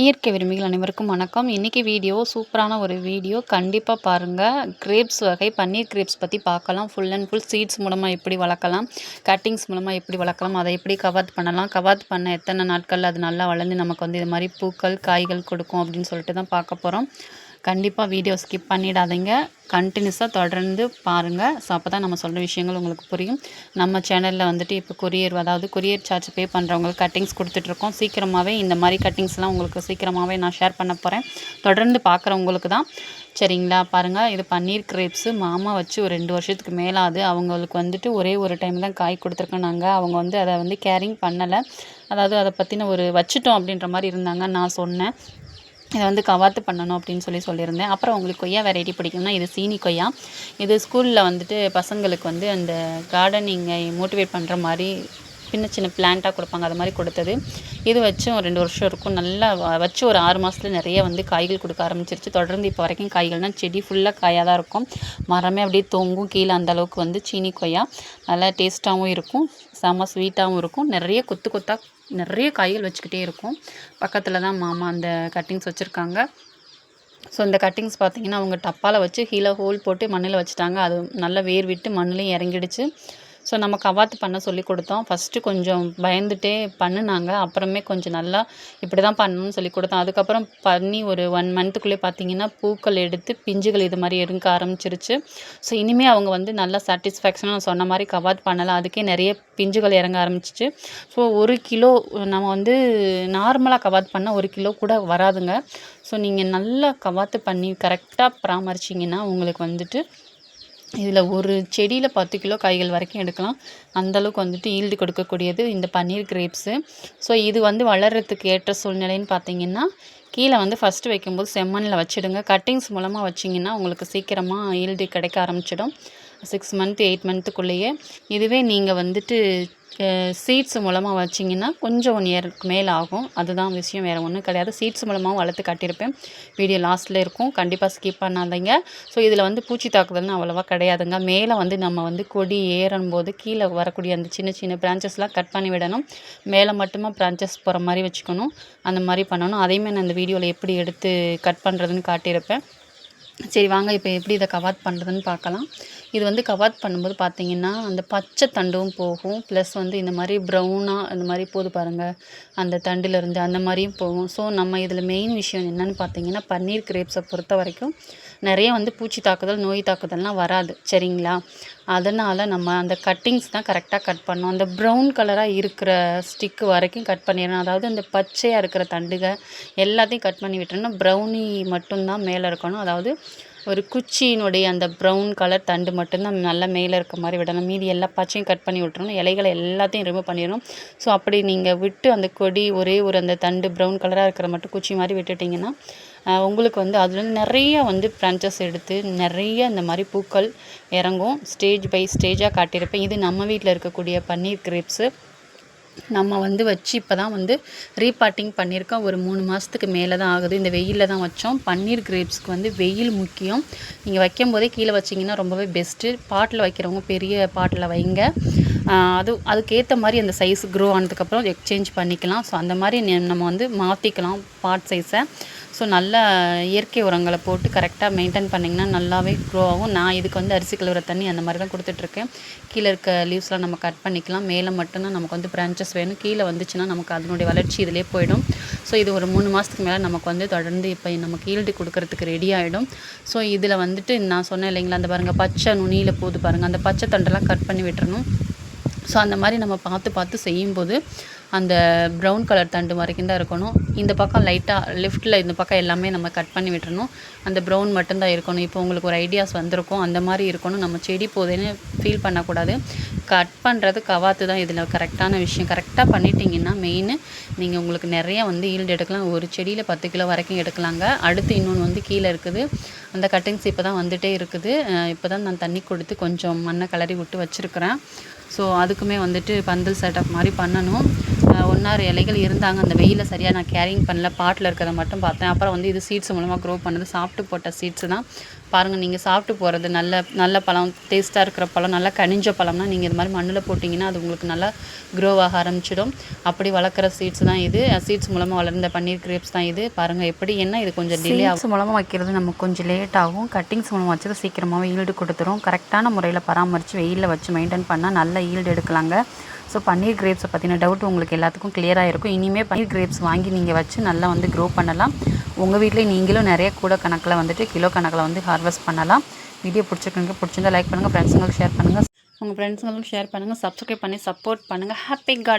இயற்கை விரும்பிகள் அனைவருக்கும் வணக்கம். இன்றைக்கி வீடியோ சூப்பரான ஒரு வீடியோ கண்டிப்பாக பாருங்கள் கிரேப்ஸ் வகை பன்னீர் கிரேப்ஸ் பற்றி பார்க்கலாம். ஃபுல் அண்ட் ஃபுல் சீட்ஸ் மூலமாக எப்படி வளர்க்கலாம்? கட்டிங்ஸ் மூலமாக எப்படி வளர்க்கலாம்? அதை எப்படி கவாத் பண்ணலாம்? கவாத் பண்ண எத்தனை நாட்கள் அது நல்லா வளர்ந்து நமக்கு வந்து இது மாதிரி பூக்கள் காய்கள் கொடுக்கும் அப்படின்னு சொல்லிட்டு தான் பார்க்க போகிறோம் கண்டிப்பாக வீடியோ ஸ்கிப் பண்ணிடாதீங்க. கண்டினியூஸாக தொடர்ந்து பாருங்கள் ஸோ அப்போ தான் நம்ம சொல்கிற விஷயங்கள் உங்களுக்கு புரியும். நம்ம சேனலில் வந்துட்டு இப்போ கொரியர் அதாவது கொரியர் சார்ஜ் பே பண்ணுறவங்களுக்கு கட்டிங்ஸ் கொடுத்துட்ருக்கோம். சீக்கிரமாகவே இந்த மாதிரி கட்டிங்ஸ்லாம் உங்களுக்கு சீக்கிரமாகவே நான் ஷேர் பண்ண போகிறேன் தொடர்ந்து பார்க்குறவங்களுக்கு தான். சரிங்களா? பாருங்கள் இது பன்னீர் கிரேப்ஸு மாமா வச்சு ஒரு ரெண்டு வருஷத்துக்கு மேலாது. அவங்களுக்கு வந்துட்டு ஒரே ஒரு டைம் தான் காய் கொடுத்துருக்கோம் நாங்கள் அவங்க வந்து அதை வந்து கேரிங் பண்ணலை. அதாவது அதை பற்றின ஒரு வச்சுட்டோம் அப்படின்ற மாதிரி இருந்தாங்க. நான் சொன்னேன். இதை வந்து கவாத்து பண்ணணும் அப்படின்னு சொல்லி சொல்லியிருந்தேன். அப்புறம் உங்களுக்கு கொய்யா வெரைட்டி பிடிக்கும்னா இது சீனி கொய்யா. இது ஸ்கூலில் வந்துட்டு பசங்களுக்கு வந்து அந்த கார்டனிங்கை மோட்டிவேட் பண்ணுற மாதிரி சின்ன சின்ன பிளான்ட்டாக கொடுப்பாங்க. அது மாதிரி கொடுத்தது. இது வச்சும் ரெண்டு வருஷம் இருக்கும். நல்லா வச்சு ஒரு ஆறு மாதத்துல நிறைய வந்து காய்கள் கொடுக்க ஆரம்பிச்சிருச்சு. தொடர்ந்து இப்போ வரைக்கும் காய்கள்னால் செடி ஃபுல்லாக காயாக தான் இருக்கும். மரமே அப்படியே தொங்கும். கீழே அந்த அளவுக்கு வந்து சீனி கொய்யா. நல்லா டேஸ்ட்டாகவும் இருக்கும். செம்ம ஸ்வீட்டாகவும் இருக்கும். நிறைய கொத்து கொத்தாக நிறைய காய்கள் வச்சுக்கிட்டே இருக்கும். பக்கத்தில் தான் மாமா அந்த கட்டிங்ஸ் வச்சுருக்காங்க. ஸோ இந்த கட்டிங்ஸ் பார்த்திங்கன்னா அவங்க டப்பாவில் வச்சு கீழே ஹோல் போட்டு மண்ணில் வச்சுட்டாங்க. அது நல்லா வேர் விட்டு மண்ணிலையும் இறங்கிடுச்சு. ஸோ நம்ம கவாத்து பண்ண சொல்லி கொடுத்தோம். ஃபஸ்ட்டு கொஞ்சம் பயந்துகிட்டே பண்ணினாங்க. அப்புறமே கொஞ்சம் நல்லா இப்படி தான் பண்ணணும்னு சொல்லி கொடுத்தோம். அதுக்கப்புறம் பண்ணி ஒரு ஒன் மந்த்துக்குள்ளே பார்த்தீங்கன்னா பூக்கள் எடுத்து பிஞ்சுகள் இது மாதிரி எடுக்க ஆரம்பிச்சிருச்சு. ஸோ இனிமேல் அவங்க வந்து நல்லா சாட்டிஸ்ஃபேக்ஷனாக சொன்ன மாதிரி கவாத் பண்ணலாம் அதுக்கே நிறைய பிஞ்சுகள் இறங்க ஆரம்பிச்சிச்சு. ஸோ ஒரு கிலோ நம்ம வந்து நார்மலாக கவாத் பண்ணால் ஒரு கிலோ கூட வராதுங்க. ஸோ நீங்கள் நல்லா கவாத்து பண்ணி கரெக்டாக பராமரிச்சிங்கன்னா உங்களுக்கு வந்துட்டு இதில் ஒரு செடியில் பத்து கிலோ காய்கள் வரைக்கும் எடுக்கலாம். அந்தளவுக்கு வந்துட்டு ஈல்டு கொடுக்கக்கூடியது இந்த பன்னீர் கிரேப்ஸு ஸோ இது வந்து வளர்கிறதுக்கு ஏற்ற சூழ்நிலைன்னு பார்த்தீங்கன்னா கீழே வந்து ஃபஸ்ட்டு வைக்கும்போது செம்மண்ணில் வச்சுடுங்க. கட்டிங்ஸ் மூலமாக வச்சிங்கன்னா உங்களுக்கு சீக்கிரமாக ஈல்டு கிடைக்க ஆரம்பிச்சிடும். சிக்ஸ் மந்த் எயிட் மந்த்துக்குள்ளேயே இதுவே நீங்கள் வந்துட்டு சீட்ஸ் மூலமாக வச்சிங்கன்னா கொஞ்சம் ஒன் இயருக்கு மேலே ஆகும். அதுதான் விஷயம் வேறு ஒன்றும் கிடையாது. சீட்ஸ் மூலமாக வளர்த்து கட்டியிருப்பேன். வீடியோ லாஸ்ட்டில் இருக்கும். கண்டிப்பாக ஸ்கிப் பண்ணாதீங்க. ஸோ இதில் வந்து பூச்சி தாக்குதல்னு அவ்வளோவா கிடையாதுங்க. மேலே வந்து நம்ம வந்து கொடி ஏறும்போது கீழே வரக்கூடிய அந்த சின்ன சின்ன பிரான்ச்சஸ்லாம் கட் பண்ணி விடணும். மேலே மட்டுமா பிரான்ச்சஸ் போகிற மாதிரி வச்சுக்கணும். அந்த மாதிரி பண்ணணும். அதையுமே நான் இந்த வீடியோவில் எப்படி எடுத்து கட் பண்ணுறதுன்னு காட்டியிருப்பேன். சரி வாங்க இப்போ எப்படி இதை கவாட் பண்ணுறதுன்னு பார்க்கலாம். இது வந்து கவாத் பண்ணும்போது பார்த்தீங்கன்னா அந்த பச்சை தண்டும் போகும். ப்ளஸ் வந்து இந்த மாதிரி ப்ரௌனாக இந்த மாதிரி போது பாருங்கள் அந்த தண்டுலேருந்து அந்த மாதிரியும் போகும். ஸோ நம்ம இதில் மெயின் விஷயம் என்னென்னு பார்த்தீங்கன்னா பன்னீர் கிரேப்ஸை பொறுத்த வரைக்கும் நிறைய வந்து பூச்சி தாக்குதல் நோய் தாக்குதல்லாம் வராது. சரிங்களா? அதனால் நம்ம அந்த கட்டிங்ஸ் தான் கரெக்டாக கட் பண்ணோம் அந்த ப்ரௌன் கலராக இருக்கிற ஸ்டிக்கு வரைக்கும் கட் பண்ணிடணும். அதாவது அந்த பச்சையாக இருக்கிற தண்டுக எல்லாத்தையும் கட் பண்ணி விட்டுறணும். ப்ரௌனி மட்டும்தான் மேலே இருக்கணும். அதாவது ஒரு குச்சியினுடைய அந்த ப்ரௌன் கலர் தண்டு மட்டும்தான் நல்லா மேலே இருக்க மாதிரி விடணும். மீதி எல்லா பச்சையும் கட் பண்ணி விட்டுறணும். இலைகளை எல்லாத்தையும் ரிமூவ் பண்ணிடணும். ஸோ அப்படி நீங்கள் விட்டு அந்த கொடி ஒரே ஒரு அந்த தண்டு ப்ரௌன் கலராக இருக்கிற மட்டும் குச்சி மாதிரி விட்டுட்டிங்கன்னா உங்களுக்கு வந்து அதில் நிறைய வந்து பிரான்ச்சஸ் எடுத்து நிறைய இந்த மாதிரி பூக்கள் இறங்கும். ஸ்டேஜ் பை ஸ்டேஜாக காட்டியிருப்பேன். இது நம்ம வீட்டில் இருக்கக்கூடிய பன்னீர் கிரேப்ஸு நம்ம வந்து வச்சு இப்போ தான் வந்து ரீபாட்டிங் பண்ணியிருக்கோம். ஒரு மூணு மாதத்துக்கு மேலே தான் ஆகுது. இந்த வெயிலில் தான் வச்சோம். பன்னீர் கிரேப்ஸ்க்கு வந்து வெயில் முக்கியம். நீங்கள் வைக்கும் போதே கீழே வச்சிங்கன்னா ரொம்பவே பெஸ்ட்டு பாட்டில் வைக்கிறவங்க பெரிய பாட்டில் வைங்க. அது அதுக்கேற்ற மாதிரி அந்த சைஸ் க்ரோ ஆனதுக்கப்புறம் எக்ஸ்சேஞ்ச் பண்ணிக்கலாம். ஸோ அந்த மாதிரி நம்ம வந்து மாற்றிக்கலாம் பாட் சைஸை ஸோ நல்ல இயற்கை உரங்களை போட்டு கரெக்டாக மெயின்டைன் பண்ணிங்கன்னா நல்லாவே க்ரோ ஆகும். நான் இதுக்கு வந்து அரிசி கழுவுற தண்ணி அந்த மாதிரி தான் கொடுத்துட்ருக்கேன். கீழே இருக்க லீவ்ஸ்லாம் நம்ம கட் பண்ணிக்கலாம். மேலே மட்டும்தான் நமக்கு வந்து பிரான்ச்சஸ் வேணும். கீழே வந்துச்சுன்னா நமக்கு அதனுடைய வளர்ச்சி இதிலே போயிடும். ஸோ இது ஒரு மூணு மாதத்துக்கு மேலே நமக்கு வந்து தொடர்ந்து இப்போ நமக்கு ஈல்டு கொடுக்கறதுக்கு ரெடி ஆகிடும் ஸோ இதில் வந்துட்டு நான் சொன்னேன் இல்லைங்களா அந்த பாருங்கள் பச்சை நுனியில் போகுது பாருங்கள் அந்த பச்சை தண்டெல்லாம் கட் பண்ணி விட்டுறணும். ஸோ அந்த மாதிரி நம்ம பார்த்து பார்த்து செய்யும்போது அந்த ப்ரௌன் கலர் தண்டு வரைக்கும் தான் இருக்கணும். இந்த பக்கம் லைட்டாக லெஃப்ட்டில் இந்த பக்கம் எல்லாமே நம்ம கட் பண்ணி விட்டுறணும். அந்த ப்ரௌன் மட்டும்தான் இருக்கணும். இப்போ உங்களுக்கு ஒரு ஐடியாஸ் வந்திருக்கும். அந்த மாதிரி இருக்கணும். நம்ம செடி போதேன்னு ஃபீல் பண்ணக்கூடாது. கட் பண்ணுறது கவாத்து தான் இதில் கரெக்டான விஷயம். கரெக்டாக பண்ணிட்டீங்கன்னா மெயின் நீங்கள் உங்களுக்கு நிறைய வந்து ஈல்டு எடுக்கலாம். ஒரு செடியில் பத்து கிலோ வரைக்கும் எடுக்கலாங்க. அடுத்து இன்னொன்று வந்து கீழே இருக்குது. அந்த கட்டிங்ஸ் இப்போ தான் வந்துகிட்டே இருக்குது. இப்போ தான் நான் தண்ணி கொடுத்து கொஞ்சம் மண்ணை கிளறி விட்டு வச்சுருக்கிறேன். ஸோ அதுக்குமே வந்துட்டு பந்தல் செட்டப் மாதிரி பண்ணணும். ஒன்றாறு இலைகள் இருந்தாங்க. அந்த வெயிலில் சரியாக நான் கேரிங் பண்ணல. பாட்டில் இருக்கிறத மட்டும் பார்த்தேன். அப்புறம் வந்து இது சீட்ஸ் மூலமாக க்ரோ பண்ணது. சாப்பிட்டு போட்ட சீட்ஸு தான். பாருங்கள் நீங்கள் சாப்பிட்டு போகிறது நல்ல நல்ல பழம் டேஸ்ட்டாக இருக்கிற பழம் நல்லா கனிஞ்ச பழம்னா நீங்கள் இது மாதிரி மண்ணில் போட்டிங்கன்னா அது உங்களுக்கு நல்லா க்ரோ ஆக ஆரம்பிச்சிடும். அப்படி வளர்க்குற சீட்ஸ் தான் இது. சீட்ஸ் மூலமாக வளர்ந்த பன்னீர் கிரேப்ஸ் தான் இது. பாருங்கள் எப்படி என்ன இது கொஞ்சம் டிலே ஆகும் மூலமாக வைக்கிறது நமக்கு கொஞ்சம் லேட் ஆகும். கட்டிங்ஸ் மூலமாக வச்சது சீக்கிரமாகவே ஈல்டு கொடுத்துரும். கரெக்டான முறையில் பராமரித்து வெயிலில் வச்சு மெயின்டைன் பண்ணால் நல்ல ஈல்டு எடுக்கலாங்க. ஸோ பன்னீர் கிரேப்ஸை பற்றின டவுட் உங்களுக்கு எல்லாத்துக்கும் கிளியராக இருக்கும். இனிமேல் பன்னீர் கிரேப்ஸ் வாங்கி நீங்கள் வச்சு நல்லா வந்து க்ரோ பண்ணலாம். உங்கள் வீட்டில் நீங்களும் நிறைய கூட கணக்கில் வந்துட்டு கிலோ கணக்கில் வந்து ஹார்வெஸ்ட் பண்ணலாம். வீடியோ பிடிச்சிருக்கீங்க பிடிச்சிருந்தா லைக் பண்ணுங்கள் ஃப்ரெண்ட்ஸுங்களுக்கு ஷேர் பண்ணுங்கள் உங்கள் ஃப்ரெண்ட்ஸுங்களும் ஷேர் பண்ணுங்கள் சப்ஸ்கிரைப் பண்ணி சப்போர்ட் பண்ணுங்கள் ஹாப்பி கார்டன்